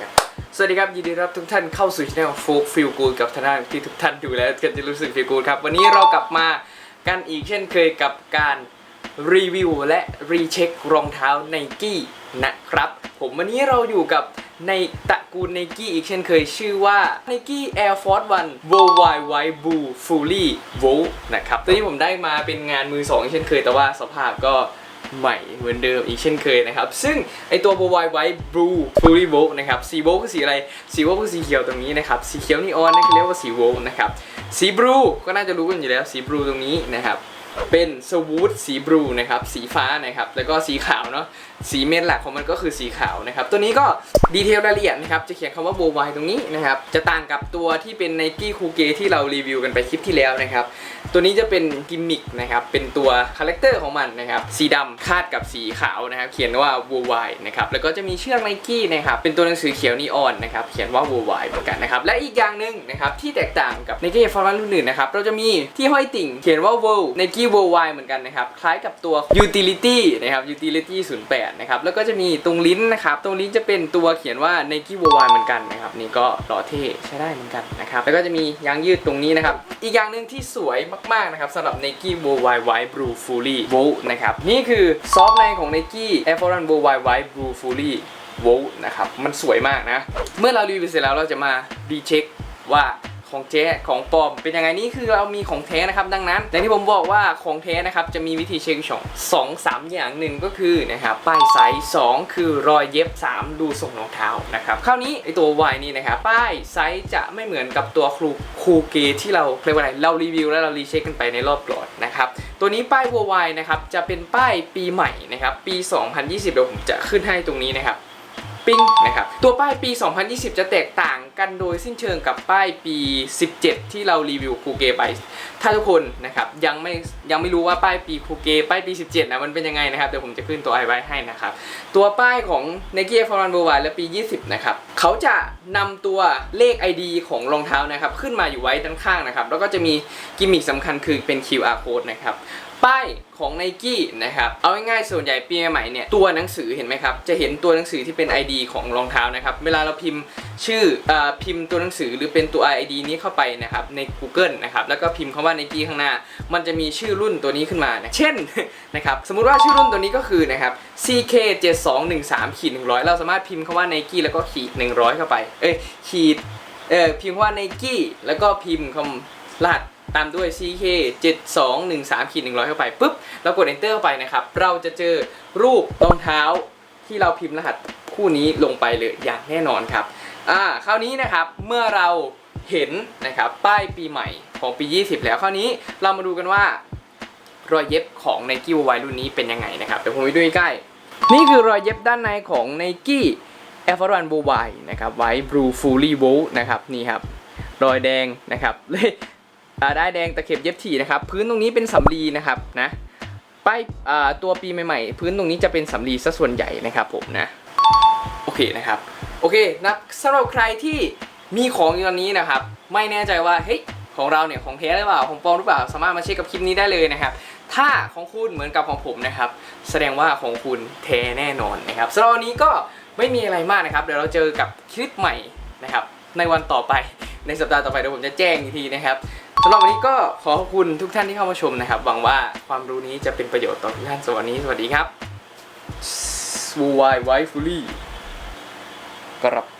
ครับสวัสดีครับยินดีต้อนรับทุกท่านเข้าสู่ช่องโฟกฟิลกูดกับทางด้านที่ทุกท่านดูแล้วก็จะรู้สึกฟิลกูดครับ วันนี้เรากลับมากันอีกเช่นเคยกับการรีวิวและรีเช็ครองเท้าไนกี้นะครับ ผมวันนี้เราอยู่กับในตระกูลไนกี้อีกเช่นเคยชื่อว่า Nike Air Force One Worldwide White Blue Fully Volt นะครับตัวนี้ผมได้มาเป็นงานมือสองเช่นเคยแต่ว่าสภาพก็ ใหม่เหมือนเดิมอีกเช่นเคยนะครับ ซึ่งไอตัว b o y White Blue Fully v o l t นะครับสีโวลคือสีอะไรสีโวลคือสีเขียวตรงนี้นะครับสีเขียวนีออนนั่นเรียกว่าสีโวลนะครับสีบลูก็น่าจะรู้กันอยู่แล้วสีบลูตรงนี้นะครับเป็นสวูดสีบลูนะครับสีฟ้านะครับแล้วก็สีขาวเนาะสีเมนหลักของมันก็คือสีขาวนะครับตัวนี้ก็ดีเทลรายละเอียดนะครับจะเขียนคำว่า b o y ตรงนี้นะครับจะต่างกับตัวที่เป็น Nike Cool Gay ที่เรารีวิวกันไปคลิปที่แล้วนะครับ ตัวนี้จะเป็นกิมมิคนะครับ เป็นตัวคาแรคเตอร์ของมันนะครับ สีดำคาดกับสีขาวนะครับ เขียนว่า w o r l d w i d e นะครับ แล้วก็จะมีเชือกไนกี้นะครับ เป็นตัวหนังสือเขียวนีออนนะครับ เขียนว่า w o r l d w i d e เหมือนกันนะครับ และอีกอย่างหนึ่งนะครับที่แตกต่างกับ Nike f o r m a รุ่นอื่นนะครับ เราจะมีที่ห้อยติ่ง เขียนว่า World Nike Worldwide เหมือนกันนะครับ คล้ายกับตัว Utility นะครับ Utility 08 นะครับ แล้วก็จะมีตรงลิ้นนะครับ ตรงลิ้นจะเป็นตัวเขียนว่า Nike w o r l d w i d เหมือนกันนะครับ นี่ก็หล่อเท่ใช้ได้เหมือนกันนะครับ แล้วก็จะมียางยืดตรงนี้นะครับ อีกอย่างหนึ่งที่สวยมากมากๆนะครับสำหรับ Nike Worldwide White Blue Fury v o นะครับนี่คือซอฟต์ในของ Nike Air Force One Worldwide White Blue Fury v o นะครับมันสวยมากนะ เมื่อเรารีวิวเสร็จแล้วเราจะมาดีเช็คว่า ของเจ๊ของปลอมเป็นยังไงนี่คือเรามีของแท้นะครับ ดังนั้นอย่างที่ผมบอกว่าของแท้นะครับจะมีวิธีเช็คสองสองสามอย่างหนึ่งก็คือนะครับป้ายไซส์สองคือรอยเย็บ 3 ดูทรงรองเท้านะครับคราวนี้ไอตัว Y นี่นะครับป้ายไซส์จะไม่เหมือนกับตัวครูครูเกที่เราเรียกว่าอะไรเรารีวิวและเรารีเช็คกันไปในรอบก่อนนะครับตัวนี้ป้าย y นะครับจะเป็นป้ายปีใหม่นะครับปี 2020เดี๋ยวผมจะขึ้นให้ตรงนี้นะครับปิ้งนะครับตัวป้ายปี 2020 จะแตกต่าง กันโดยสิ้นเชิงกับป้ายปี 17 ที่เรารีวิวคูเกไป ถ้าทุกคนนะครับยังไม่ยังไม่รู้ว่าป้ายปีคูเกป้ายปี 17นะมันเป็นยังไงนะครับเดี๋ยวผมจะขึ้นตัวไอไว้ให้นะครับตัวป้ายของ Nike Air Force One Worldwide และปี 20 นะครับเขาจะนำตัวเลข ID ของรองเท้านะครับขึ้นมาอยู่ไว้ด้านข้างนะครับแล้วก็จะมีกิมมิคสำคัญคือเป็น QR code นะครับป้ายของ n i กี้นะครับ เอาง่ายๆส่วนใหญ่ปีใหม่เนี่ยตัวหนังสือเห็นไหมครับ จะเห็นตัวหนังสือที่เป็น ID ของรองเท้านะครับ เวลาเราพิมพ์ชื่อเออพิมพ์ตัวหนังสือหรือเป็นตัว ID นี้เข้าไปนะครับใน Google นะครับแล้วก็พิมพ์คำว่า n i กี้ข้างหน้า มันจะมีชื่อรุ่นตัวนี้ขึ้นมานะเช่นนะครับสมมุติว่าชื่อรุ่นตัวนี้ก็คือนะครับ CK 7213ขีด100 เราสามารถพิมพ์คำว่า n i กี้แล้วก็ขีด100 เข้าไปเอ้ยขีดเออพิมพ์ว่า n i กี้แล้วก็พิมพ์คำรหัสตามด้วย CK 7213ขีด100 เข้าไปปุ๊บเรากด enter เข้าไปนะครับ เราจะเจอรูปรองเท้าที่เราพิมพ์รหัสคู่นี้ลงไปเลยอย่างแน่นอนครับ อ่าคราวนี้นะครับเมื่อเราเห็นนะครับป้ายปีใหม่ของปี 20 แล้วคราวนี้เรามาดูกันว่ารอยเย็บของ Nike w i รุ่นนี้เป็นยังไงนะครับเดี๋ยวผมไปดูใกล้ นี่คือรอยเย็บด้านในของ Nike Air Force One Blue White นะครับไว้ Blue Fully Volt นะครับนี่ครับรอยแดงนะครับเลยอ่าได้แดงตะเข็บเย็บถี่นะครับพื้นตรงนี้เป็นสำลีนะครับนะป้ายอ่าตัวปีใหม่ๆ พื้นตรงนี้จะเป็นสำลีซะส่วนใหญ่นะครับผมนะโอเคนะครับ โอเคนะสำหรับใครที่มีของอยู่ตอนนี้นะครับ ไม่แน่ใจว่าเฮ้ยของเราเนี่ยของแท้หรือเปล่าของปลอมหรือเปล่า สามารถมาเช็คกับคลิปนี้ได้เลยนะครับ ถ้าของคุณเหมือนกับของผมนะครับ แสดงว่าของคุณแท้แน่นอนนะครับสำหรับวันนี้ก็ไม่มีอะไรมากนะครับ เดี๋ยวเราเจอกับคลิปใหม่นะครับ ในวันต่อไปในสัปดาห์ต่อไปเดี๋ยวผมจะแจ้งอีกทีนะครับสำหรับวันนี้ก็ขอขอบคุณทุกท่านที่เข้ามาชมนะครับหวังว่าความรู้นี้จะเป็นประโยชน์ต่อทุกท่านสวัสดีสวัสดีครับวายไวฟูลี รับ